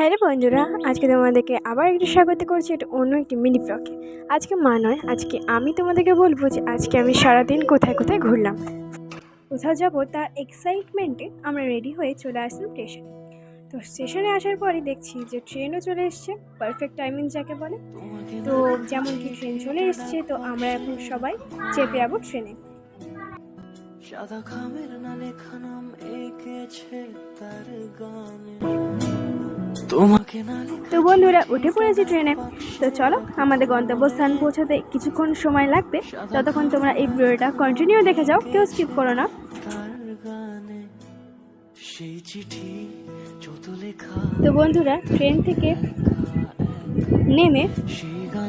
Hello বন্ধুরা, আজকে তোমাদেরকে আবার একটু স্বাগত করছি এটা অন্য একটি মিনি ব্লগে আজকে মা নয়, আজকে আমি তোমাদেরকে বলব যে আজকে আমি সারাদিন কোথায় কোথায় ঘুরলাম। কোথাও যাব তার এক্সাইটমেন্টে আমরা রেডি হয়ে চলে আসলাম স্টেশনে তো স্টেশনে আসার পরে দেখছি যে ট্রেনও চলে এসছে পারফেক্ট টাইমিং যাকে বলে। তো যেমন কি ট্রেন চলে এসছে, তো আমরা এখন সবাই চেপে যাব ট্রেনে সাদা খামের না লেখা নাম এঁকেছে তার গানে। তোমাকে না তো বন্ধুরা উঠে পড়েছি ট্রেনে। তো চলো আমাদের গন্তব্যস্থান পৌঁছাতে কিছুক্ষণ সময় লাগবে। ততক্ষণ তোমরা এই ভিডিওটা কন্টিনিউ দেখে যাও কেউ স্কিপ করো না। তো বন্ধুরা ট্রেন থেকে নেমে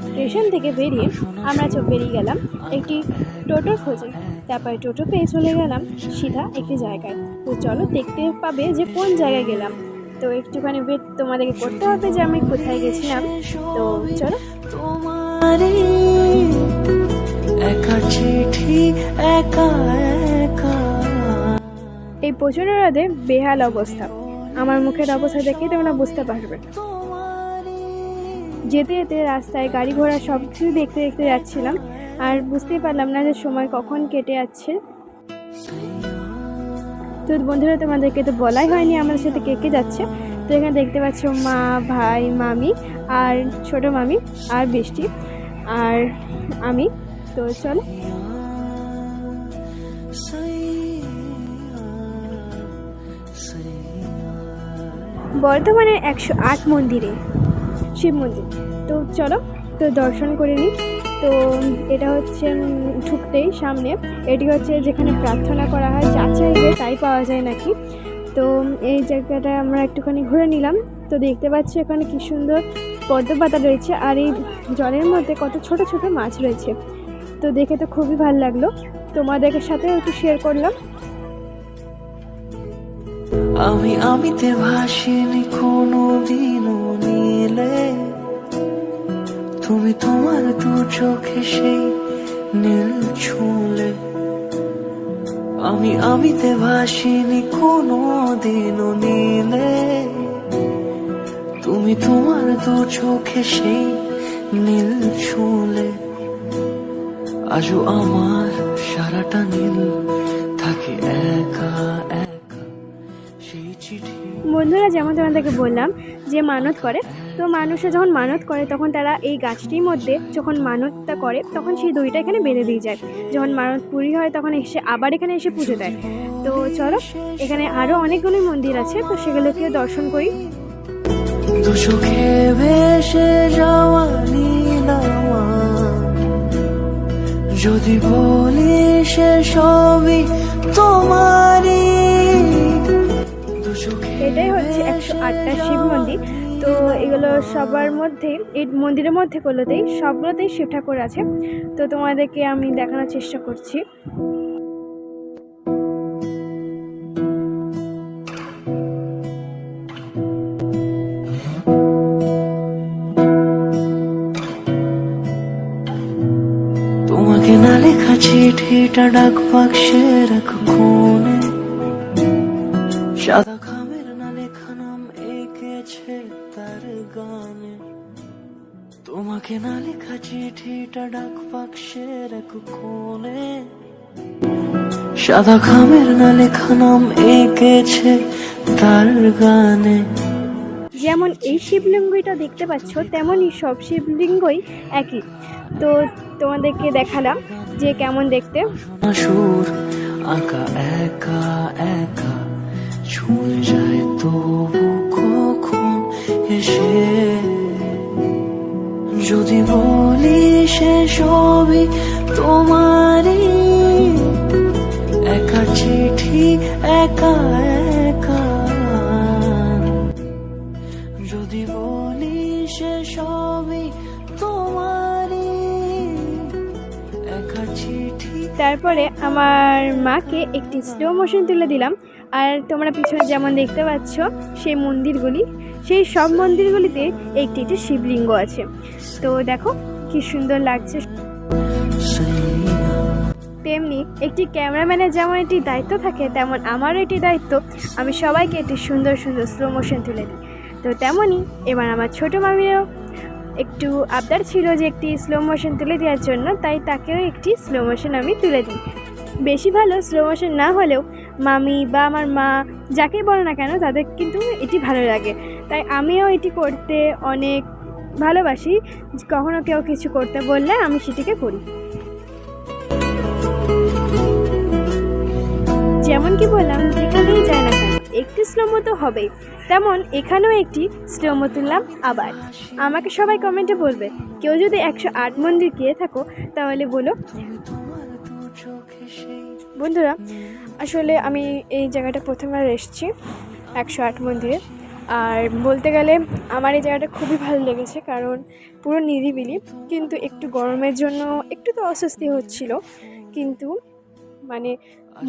স্টেশন থেকে বেরিয়ে আমরা চোখ বেরিয়ে গেলাম একটি টোটোর খোঁজে। তারপরে টোটো পেয়ে চলে গেলাম সিধা একটি জায়গায়। তো চলো দেখতে পাবে যে কোন জায়গায় গেলাম। তো একটুখানি ওয়েট তোমাদেরকে করতে হবে যে আমি কোথায় গেছিলাম। তো চলো। একা চিঠি একা একা। এই প্রচণ্ড রোদে বেহাল অবস্থা। আমার মুখের অবস্থা দেখে তোমরা বুঝতে পারবে। যেতে যেতে রাস্তায় গাড়ি ঘোড়া সব কিছু দেখতে দেখতে যাচ্ছিলাম। আর বুঝতেই পারলাম না যে সময় কখন কেটে যাচ্ছে। তো বন্ধুরা, তোমাদেরকে তো বলাই হয়নি আমাদের সাথে কে কে যাচ্ছে। তো এখানে দেখতে পাচ্ছ মা, ভাই, মামি আর ছোট মামি আর বৃষ্টি আর আমি। তো চলো। বর্ধমানের একশো আট মন্দিরে, শিব মন্দির। তো চলো, তো দর্শন করে নিই। তো এটা হচ্ছে ঢুকতেই সামনে। এটি হচ্ছে যেখানে প্রার্থনা করা হয় যা চাইবে তাই পাওয়া যায় নাকি। তো এই জায়গাটা আমরা একটুখানি ঘুরে নিলাম। তো দেখতে পাচ্ছি এখানে কি সুন্দর পদ্ম পাতা রয়েছে আর এই জলের মধ্যে কত ছোট ছোট মাছ রয়েছে। তো দেখে তো খুবই ভালো লাগল। তোমাদের সাথেও একটু শেয়ার করলাম। আমি আমিতে ভাসিনি কোনো দিনও নীলে তুমি তোমার দু চোখে সেই নীল ছুলে। আমি আমিতে ভাসিনি কোনো দিনও নীলে। তুমি তোমার দু চোখে সেই নীল ছুলে। আজও আমার সারাটা নীল থাকে একা একা। সেই চিঠি বন্ধুরা যেমন তোমাদেরকে বললাম, যে মানত করে তো মানুষে যখন মানত করে তখন তারা এই গাছটির মধ্যে যখন মানতটা করে তখন সেই দইটা এখানে বেঁধে দিয়ে যায়। যখন মানত পুরি হয় তখন এসে আবার এখানে এসে পুজো দেয়। তো চলো এখানে আরও অনেকগুলো মন্দির আছে তো সেগুলোকে দর্শন করি। যদি বলি সে সবই তোমারই। এটাই হচ্ছে একশো আটটা শিব মন্দির। তো এগুলো সবার মধ্যে, এই মন্দিরের মধ্যে গুলোতেই সবগুলোতেই শিব ঠাকুর আছে। তো তোমাদেরকে আমি দেখানোর চেষ্টা করছি। তোমাকে না লেখা চিঠিটা ডাক বাক্সের এক তার গানে। তোমাকে না লেখা চিঠিটা ডাক বাক্সের এক কোণে। সাদা খামের না লেখা নাম এঁকেছে তার গানে। যেমন এই শিবলিঙ্গটা দেখতে পাচ্ছ তেমনই সব শিবলিঙ্গই একই। তো তোমাদেরকে দেখালাম যে কেমন দেখতে। আঁকা একা একা ছুঁয়ে যায় কখন এসে যদি বলি সে সবই তোমারই, একা চিঠি একা একা। চিঠি তারপরে আমার মাকে একটি স্লো মোশন তুলে দিলাম। আর তোমরা পিছনে যেমন দেখতে পাচ্ছ, সেই মন্দিরগুলি সেই সব মন্দিরগুলিতে একটি একটি শিবলিঙ্গ আছে। তো দেখো, কি সুন্দর লাগছে। তেমনি একটি ক্যামেরাম্যানের যেমন একটি দায়িত্ব থাকে, তেমন আমারও এটি দায়িত্ব। আমি সবাইকে একটি সুন্দর সুন্দর স্লো মোশন তুলে দিই। তো তেমনই এবার আমার ছোটো মামিরও একটু আবদার ছিল যে একটি স্লো মোশন তুলে দেওয়ার জন্য, তাই তাকেও একটি স্লো মোশন আমি তুলে দিই। বেশি ভালো স্লো মোশন না হলেও মামি বা আমার মা, যাকেই বলো না কেন, তাদের কিন্তু এটি ভালো লাগে। তাই আমিও এটি করতে অনেক ভালোবাসি। কখনো কেউ কিছু করতে বললে আমি সেটিকে করি। যেমন কি বললাম, যেখানেই যায় না একটি স্লোমো তো হবেই। তেমন এখানেও একটি স্লোমো তুললাম আবার। আমাকে সবাই কমেন্টে বলবে, কেউ যদি একশো আট মন্দির গিয়ে থাকো, তাহলে বলো। বন্ধুরা, আসলে আমি এই জায়গাটা প্রথমবার এসেছি, একশো আট মন্দিরে। আর বলতে গেলে আমার এই জায়গাটা খুবই ভালো লেগেছে, কারণ পুরো নিরিবিলি, কিন্তু একটু গরমের জন্য একটু তো অস্বস্তি হচ্ছিল, কিন্তু মানে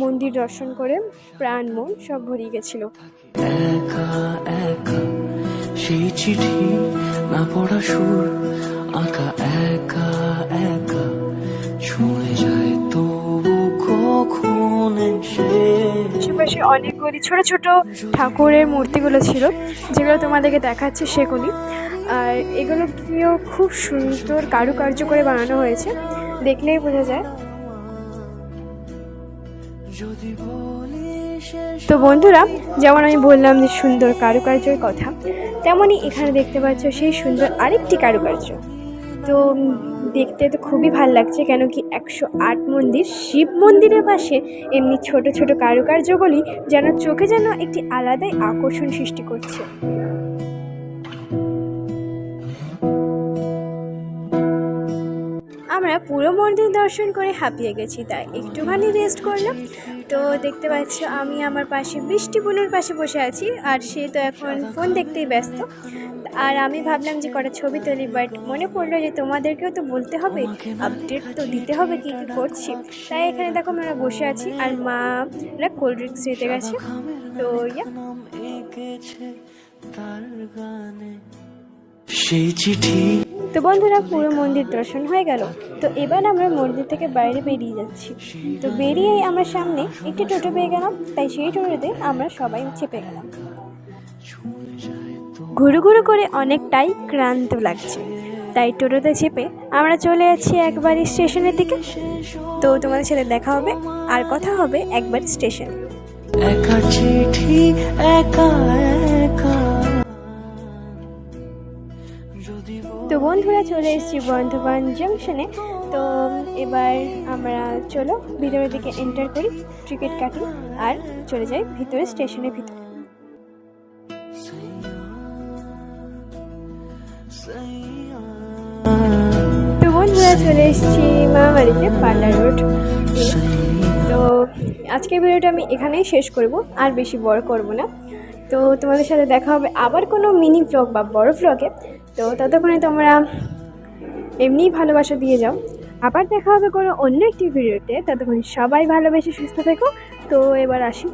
মন্দির দর্শন করে প্রাণ, মন সব ভরিয়ে গেছিল। সেই চিঠি না পড়া সুর, আঁকা একা। আশেপাশে অনেকগুলি ছোট ছোট ঠাকুরের মূর্তিগুলো ছিল, যেগুলো তোমাদেরকে দেখাচ্ছে সেগুলি। আর এগুলোকেও খুব সুন্দর কারুকার্য করে বানানো হয়েছে, দেখলেই বোঝা যায়। তো বন্ধুরা, যেমন আমি বললাম যে সুন্দর কারুকার্যের কথা, তেমনই এখানে দেখতে পাচ্ছ সেই সুন্দর আরেকটি কারুকার্য। তো দেখতে তো খুবই ভালো লাগছে কেন কি একশো আট মন্দির শিব মন্দিরের পাশে এমনি ছোট ছোট কারুকার্যগুলি যেন চোখে যেন একটি আলাদাই আকর্ষণ সৃষ্টি করছে। আমরা পুরো মন্দির দর্শন করে হাঁপিয়ে গেছি তাই একটুখানি রেস্ট করলাম। তো দেখতে পাচ্ছ আমি আমার পাশে বৃষ্টি বোনের পাশে বসে আছি আর সে তো এখন ফোন দেখতেই ব্যস্ত। আর আমি ভাবলাম যে কটা ছবি তুলি বাট মনে পড়ল যে তোমাদেরকেও তো বলতে হবে আপডেট তো দিতে হবে কী কী করছি। তাই এখানে দেখো আমরা বসে আছি আর মারা কোল্ড ড্রিঙ্কস দিতে গেছে। তো ইয়া। সেই চিঠি তো বন্ধুরা পুরো মন্দির দর্শন হয়ে গেল। তো এবার আমরা মন্দির থেকে বাইরে বেরিয়ে যাচ্ছি। তো বেরিয়ে আমরা সামনে একটি টোটো পেয়ে গেলাম, তাই সেই টোটোতে আমরা সবাই চেপে গেলাম। ঘুরু ঘুরু করে অনেকটাই ক্লান্ত লাগছে। তাই টোটোতে চেপে আমরা চলে যাচ্ছি একবার স্টেশনের দিকে। তো তোমাদের সাথে দেখা হবে, আর কথা হবে একবার স্টেশনে। একা চিঠি একা তো বন্ধুরা চলে এসেছি বর্ধমান জাংশনে তো এবার আমরা চলো ভিতরের দিকে এন্টার করি টিকিট কাটি, আর চলে যাই ভিতরে স্টেশনের ভিতরে। তো বন্ধুরা চলে এসেছি মামাবাড়িতে, পার্লার রোড তো আজকের ভিডিওটা আমি এখানেই শেষ করব, আর বেশি বড় করব না। তো তোমাদের সাথে দেখা হবে আবার কোনো মিনি ব্লগ বা বড় ব্লগে তো ততক্ষণে তোমরা এমনিই ভালোবাসা দিয়ে যাও। আবার দেখা হবে কোনো অন্য একটি ভিডিওতে। ততক্ষণ সবাই ভালোবেসে সুস্থ থেকো। তো এবার আসি।